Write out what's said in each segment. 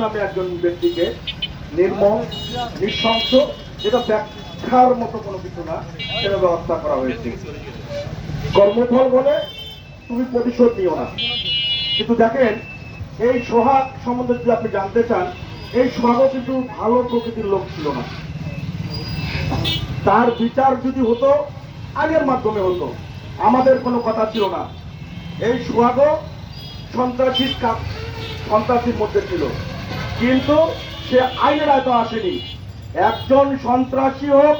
নামে একজন ব্যক্তিকে নির্মম, নৃশংস, যেটা ব্যাখ্যার মতো কোনো কিছু না, সেটা ব্যবস্থা করা হয়েছে। কর্মফল বলে তুমি প্রতিশোধ নিও না। কিন্তু দেখেন, এই সোহাগ সম্বন্ধে যদি আপনি জানতে চান, এই সোহাগও কিন্তু ভালো প্রকৃতির লোক ছিল না। তার বিচার যদি হতো, আগের মাধ্যমে হতো, আমাদের কোনো কথা ছিল না। এই সোহাগও সন্ত্রাসীর কাজ সন্ত্রাসীর মধ্যে ছিল। কিন্তু সে আইনের আয়তো আসেনি। একজন সন্ত্রাসী হোক,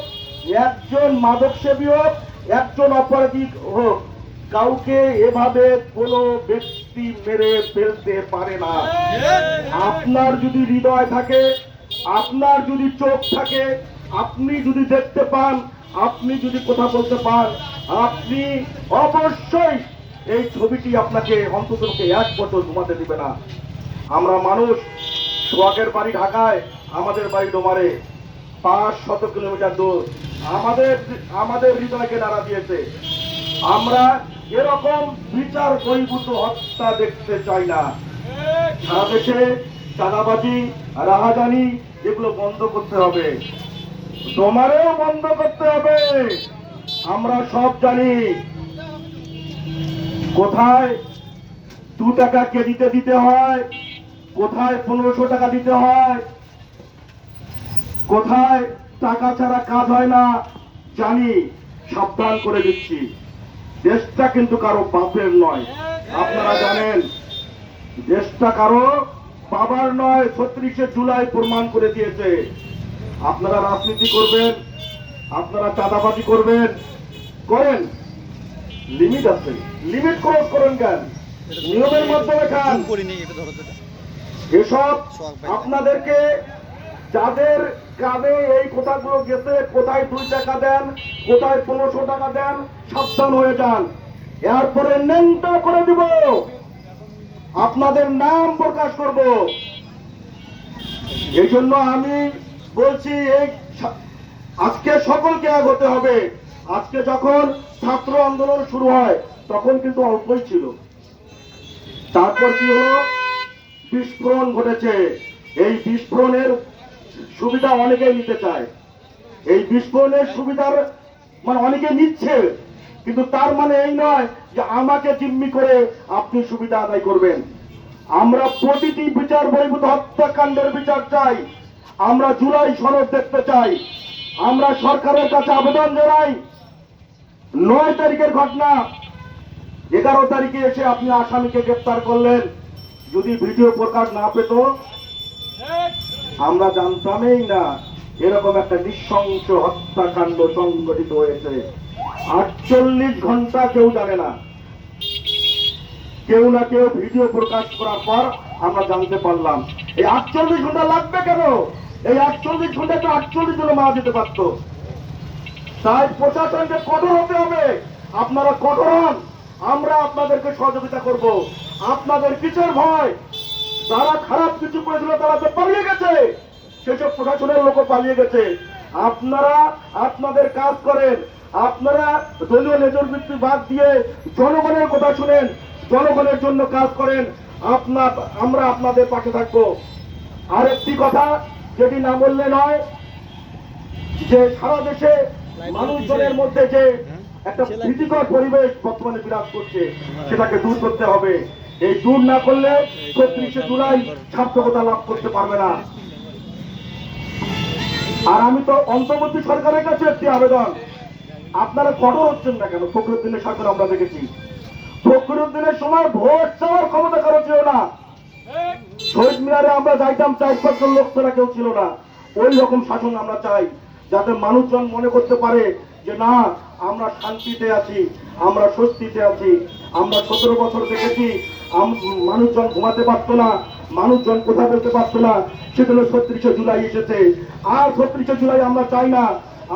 একজন মাদক সেবী হোক, একজন অপরাধী হোক, কাউকে এভাবে কোনো ব্যক্তি মেরে ফেলতে পারে না। আপনার যদি হৃদয় থাকে, আপনার যদি চোখ থাকে, আপনি যদি দেখতে পান, আপনি যদি কথা বলতে পান, আপনি অবশ্যই এই ছবিটি আপনাকে অন্তত এক বছর ঘুমাতে দিবে না। আমরা মানুষ সোহাগের বাড়ি ঢাকায়, আমাদের বাড়ি ডোমারে, পাঁচ শত কিলোমিটার দূর। আমাদের আমাদের হৃদয়কে নাড়া দিয়েছে। আমরা এরকম বিচার বহির্ভূত হত্যা দেখতে চাই না। সারা দেশে চাঁদাবাজি, রাহাজানি, এগুলো বন্ধ করতে হবে। তোমারেও বন্ধ করতে হবে। আমরা সব জানি। কোথায় দু টাকা কেজিতে দিতে হয় কোথায় পনেরোশো টাকা দিতে হয়? কোথায় টাকা ছাড়া কাজ হয় না? জানি, সাবধান করে দিচ্ছি। দেশটা কিন্তু কারও বাপের নয়। আপনারা জানেন, দেশটা কারও বাবার নয়, ছত্রিশে জুলাই প্রমাণ করে দিয়েছে। আপনারা রাজনীতি করবেন, আপনারা চাঁদাবাজি করবেন। করেন। লিমিট আছে। লিমিট ক্রস করেন কেন? নিয়মের মাধ্যমে খান এসব আপনাদেরকে যাদের কানে এই কথাগুলো গেছে কোথায় দুই টাকা দেন কোথায় পনেরোশো টাকা দেন সাবধান হয়ে যান। এরপরে নেংটা করে দিব। আপনাদের নাম প্রকাশ করব। এই জন্য আমি বলছি এই আজকে সকলকে এক হতে হবে। আজকে যখন ছাত্র আন্দোলন শুরু হয় তখন কিন্তু অল্পই ছিল। তারপর কি হলো? বিস্ফোরণ ঘটেছে। এই বিস্ফোরণের সুবিধা অনেকেই নিতে চায়। এই বিস্ফোরণের সুবিধার মানে অনেকে নিচ্ছে, কিন্তু তার মানে এই নয় যে আমাকে জিম্মি করে আপনি সুবিধা আদায় করবেন। আমরা প্রতিটি বিচার বহির্ভূত হত্যাকাণ্ডের বিচার চাই। আমরা জুলাই সনদ দেখতে চাই। আমরা সরকারের কাছে আবেদন জানাই। নয় তারিখের ঘটনা। এগারো তারিখে এসে আপনি আসামিকে গ্রেপ্তার করলেন। যদি ভিডিও প্রকাশ না পেত, আমরা জানতামই না এরকম একটা নৃশংস হত্যাকাণ্ড সংগঠিত হয়েছে। আটচল্লিশ ঘণ্টা কেউ জানে না। কেউ না কেউ ভিডিও প্রকাশ করার পর আমরা জানতে পারলাম, এই আটচল্লিশ ঘণ্টা লাগবে কেন? এই আটচল্লিশ ঘণ্টা তো আটচল্লিশ জন মারা যেতে পারত। তাই প্রশাসনকে কঠোর হতে হবে। আপনারা কঠোর হন। আমরা আপনাদেরকে সহযোগিতা করব। আপনাদের কিসের ভয় যারা খারাপ কিছু করেছিল তারা তো পালিয়ে গেছে। সেসব প্রশাসনের লোক পালিয়ে গেছে। আপনারা আপনাদের কাজ করেন। আপনারা দলীয় নেতর ভিত্তি বাদ দিয়ে জনগণের কথা শুনেন জনগণের জন্য কাজ করেন। আপনার আমরা আপনাদের পাশে থাকব। আরেকটি কথা যেটি না বললে নয় যে সারা দেশে মানুষজনের মধ্যে যে একটা ভীতিকর পরিবেশ বর্তমানে বিরাজ করছে সেটাকে দূর করতে হবে। এই দূর না করলে ছত্রিশে জুলাই সার্থকতা লাভ করতে পারবে না। আর আমি তো অন্তর্বর্তী সরকারের কাছে একটি আবেদন। আপনারা কঠোর হচ্ছেন না কেন? ফখরুদ্দিনের সরকার আমরা দেখেছি। ফখরুদ্দিনের সময় ভোট চাওয়ার ক্ষমতা কারও ছিল না। শহীদ মিনারে আমরা যাইতাম চার পাঁচজন লোক ছাড়া কেউ ছিল না। ওই রকম শাসন আমরা চাই যাতে মানুষজন মনে করতে পারে যে না, আমরা শান্তিতে আছি, আমরা স্বস্তিতে আছি, আমরা সতেরো বছর দেখেছি মানুষজন ঘুমাতে পারতো না, মানুষজন কথা বলতে পারতো না সেগুলো ছত্রিশে জুলাই এসেছে। আর ছত্রিশে জুলাই আমরা চাই না,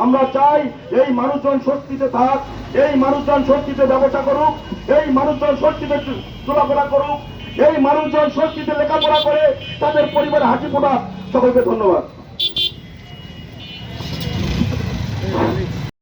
আমরা চাই এই মানুষজন স্বস্তিতে থাক, এই মানুষজন স্বস্তিতে ব্যবসা করুক, এই মানুষজন স্বস্তিতে চলাফেরা করুক, এই মানুষজন স্বস্তিতে লেখাপড়া করে, তাদের পরিবারে হাসি ফোটাক। সকলকে ধন্যবাদ।